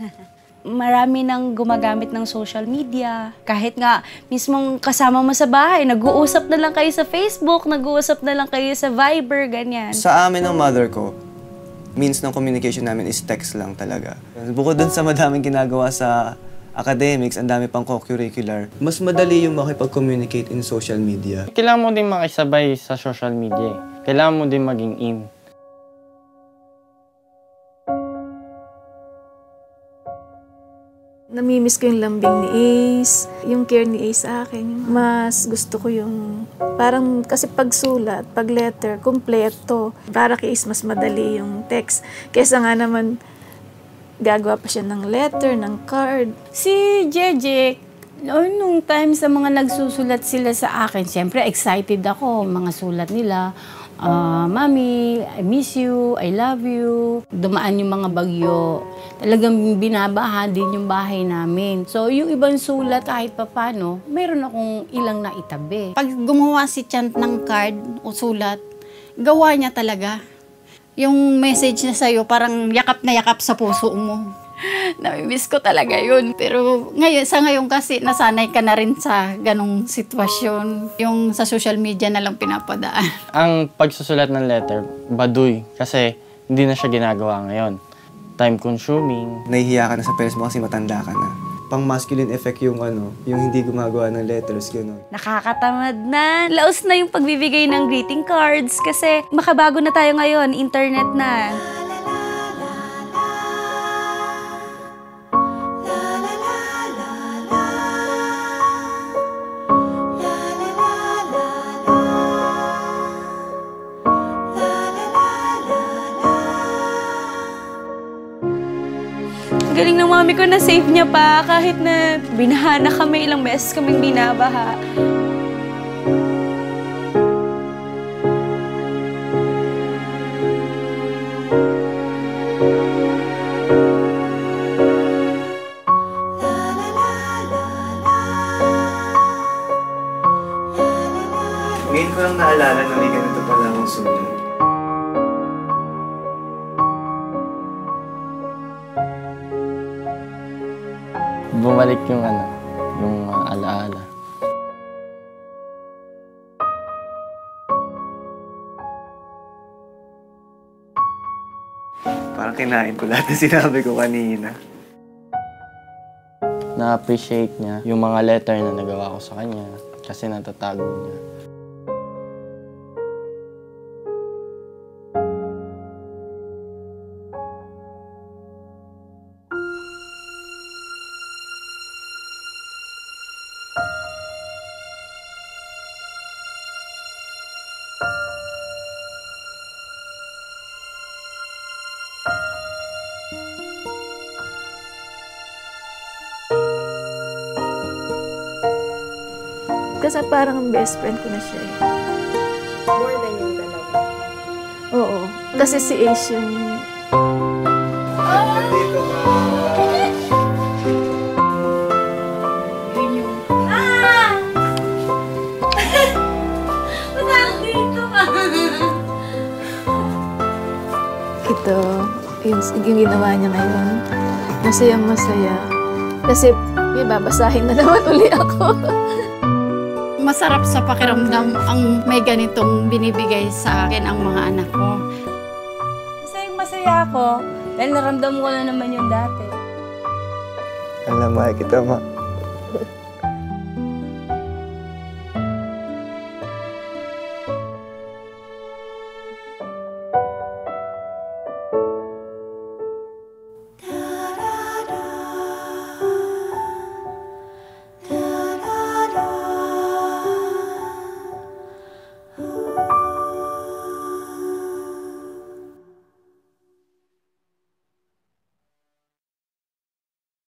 Marami nang gumagamit ng social media. Kahit nga mismong kasama mo sa bahay, nag-uusap na lang kayo sa Facebook, nag-uusap na lang kayo sa Viber, ganyan. Sa amin ng mother ko, means ng communication namin is text lang talaga. Bukod dun sa madaming ginagawa sa academics, ang dami pang co-curricular, mas madali yung makipag-communicate in social media. Kailangan mo din makisabay sa social media. eh. Kailangan mo din maging in. Namimiss ko yung lambing ni Ace, yung care ni Ace sa akin. Mas gusto ko yung, parang kasi pag sulat, pag letter, kumpleto. Para kay Ace, mas madali yung text. Kesa nga naman, gagawa pa siya ng letter, ng card. Si Jeje, noon nung time sa mga nagsusulat sila sa akin, siyempre excited ako, mga sulat nila. Ah, Mami, I miss you, I love you. Dumaan yung mga bagyo. Talagang binabaha din yung bahay namin. So, yung ibang sulat kahit papano, mayroon akong ilang na itabi. Pag gumawa si Chant ng card o sulat, gawa niya talaga. Yung message niya sa'yo, parang yakap na yakap sa puso mo. Namimiss ko talaga yun. Pero ngayon, sa ngayon kasi, nasanay ka na rin sa ganong sitwasyon. Yung sa social media na lang pinapadaan. Ang pagsusulat ng letter, baduy. Kasi hindi na siya ginagawa ngayon. Time consuming. Nahihiya ka na sa parents mo kasi matanda ka na. Pang masculine effect yung ano, yung hindi gumagawa ng letters, gano'n. Nakakatamad na. Laos na yung pagbibigay ng greeting cards kasi makabago na tayo ngayon, internet na. Galing ng mami ko na save niya pa kahit na binaha na kami ilang beses kaming binabaha. Ngayon ko lang naalala na may ganito pala akong sulat. Bumalik yung ano, yung uh, alaala. Parang kinain ko lahat ng sinabi ko kanina. Na-appreciate niya yung mga letter na nagawa ko sa kanya kasi natatago niya. Kasi parang best friend ko na siya eh. More than yung dalawa. Oo. Kasi si Ace yung ito, yung, yung ginawa niya ngayon. Masayang masaya. Kasi may babasahin na naman uli ako. Masarap sa pakiramdam ang may ganitong binibigay sa akin ang mga anak ko. Masayang masaya ako dahil naramdam ko na naman yung dati. Alam mo, kita ma.